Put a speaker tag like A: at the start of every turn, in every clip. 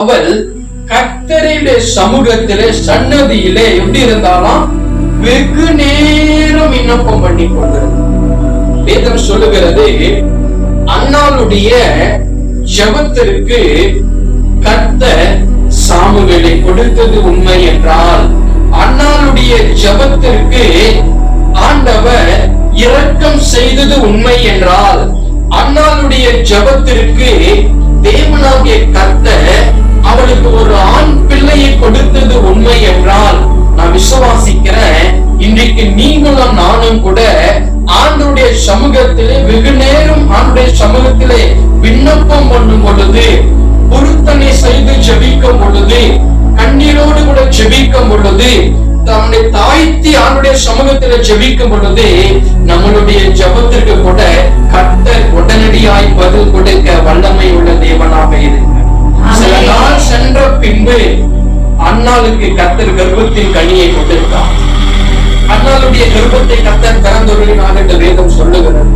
A: அவள் கத்தரிலே சமூகத்திலே சன்னதியிலே எப்படி இருந்தாலும் வெகு நேரம் விண்ணப்பம் பண்ணி கொள்கிறது. வேதம் சொல்லுகிறது அண்ணாளுடைய ஜபத்திற்கு கத்த சாமுவேலை கொடுத்தது உண்மை என்றால் அண்ணாளுடைய ஜெபத்திற்கு ஆண்டவர் இரக்கம் செய்தது உண்மை என்றால் அண்ணாளுடைய ஜெபத்திற்கு தேவனாகிய கத்த அவளுக்கு ஒரு ஆண் பிள்ளையை கொடுத்தது உண்மை என்றால் நான் விசுவாசிக்கிறேன். இன்றைக்கு நீங்களும் நானும் கூட ஆண்டுடைய சமூகத்திலே வெகு நேரம் ஆண்டுடைய சமூகத்திலே விண்ணப்பம் பண்ணும் பொழுது பொருத்தனை செய்து ஜெபிக்கும் பொழுது கண்ணீரோடு கூட ஜெபிக்கும் பொழுது தம்முடைய தாய்த்தி ஆண்டுடைய சமூகத்தில ஜெபிக்கும் பொழுது நம்மளுடைய ஜெபத்திற்கு கூட கர்த்தர் உடனடியாய் பதில் கொடுக்க வல்லமை உள்ள தேவனாக இருக்கு பின்பு அண்ணாளுக்கு கத்தர் கர்ப்பத்தின் கனியை கொடுத்தார் அண்ணாளுடைய கர்ப்பத்தை கத்தர் திறந்தொருளினார் என்று வேதம் சொல்லுகிறது.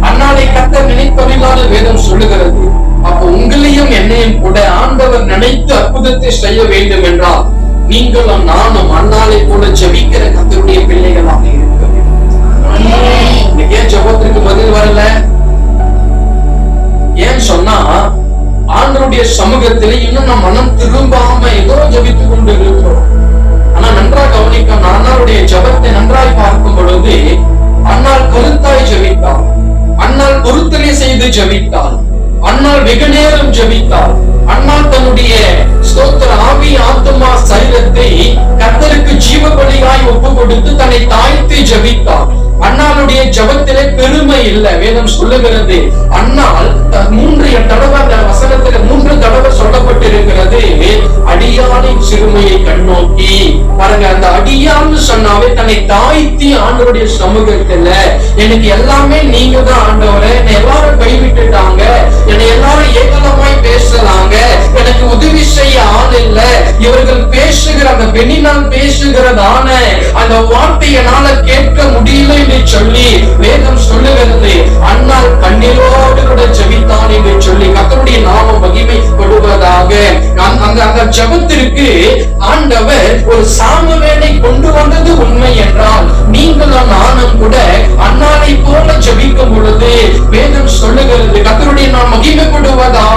A: அண்ணாளை கர்த்தர் நினைத்தொழிலாத வேதம் சொல்லுகிறது. அப்போ உங்களையும் என்னையும் கூட ஆண்டவர் நினைத்து அற்புதத்தை செய்ய வேண்டும் என்றால் நீங்களும் நானும் அண்ணாளை கூட ஜெபிக்கிற கத்தருடைய பிள்ளைகளாக சமூகத்திலே இன்னும் நம் மனம் திரும்பாம ஏதோ ஜபித்துக் கொண்டு இருக்கிறோம் ஆனா நன்றாக கவனிக்கும் அண்ணாருடைய ஜபத்தை நன்றாய் பார்க்கும் பொழுது அண்ணால் கருத்தாய் ஜபித்தார் அண்ணால் பொருத்தனை செய்து ஜபித்தார் அண்ணால் வெகு நேரம் ஜபித்தார் அண்ணா தன்னுடைய ஸ்தோத்திர ஆவி ஆத்மா சரீரத்தை கர்த்தருக்கு ஜீவ பலியாய் ஒப்பு கொடுத்து தன்னை தாழ்த்தி ஜபித்தார் அண்ணாளுடைய ஜபத்திலே பெருமை இல்லை. வேதம் சொல்லுகிறது அண்ணால் மூன்று தடவை அடியானின் சிறுமையை கண்ணோக்கி. பாருங்க அந்த அடியான்னு சொன்னாவே தன்னை தாய்த்தி ஆண்டவருடைய சமூகத்துல எனக்கு எல்லாமே நீங்க தான் ஆண்டவரே என்னை எல்லாரும் கைவிட்டுட்டாங்க என்னை எல்லாரும் ஏகலமாய் பேசலாங்க எனக்கு உதவி செய்ய ஆள் இல்ல. இவர்கள் பேசுகிற அந்த பெண்ணினால் பேசுகிறதான அந்த வார்த்தை என்னால கேட்க முடியல என்று சொல்லி வேதம் சொல்லுகிறது. அண்ணால் கண்ணீரோடு கூட ஜெபித்தான் அந்த ஜபத்திற்கு ஜெபத்திற்கு ஆண்டவர் ஒரு சாமுவேலை கொண்டு வந்தது உண்மை என்றால் நீங்களும் நானும் கூட அன்னாரை போல ஜெபிக்கும் பொழுது வேதம் சொல்லுகிறது கத்தருடைய நான் மகிமைப்படுவதா?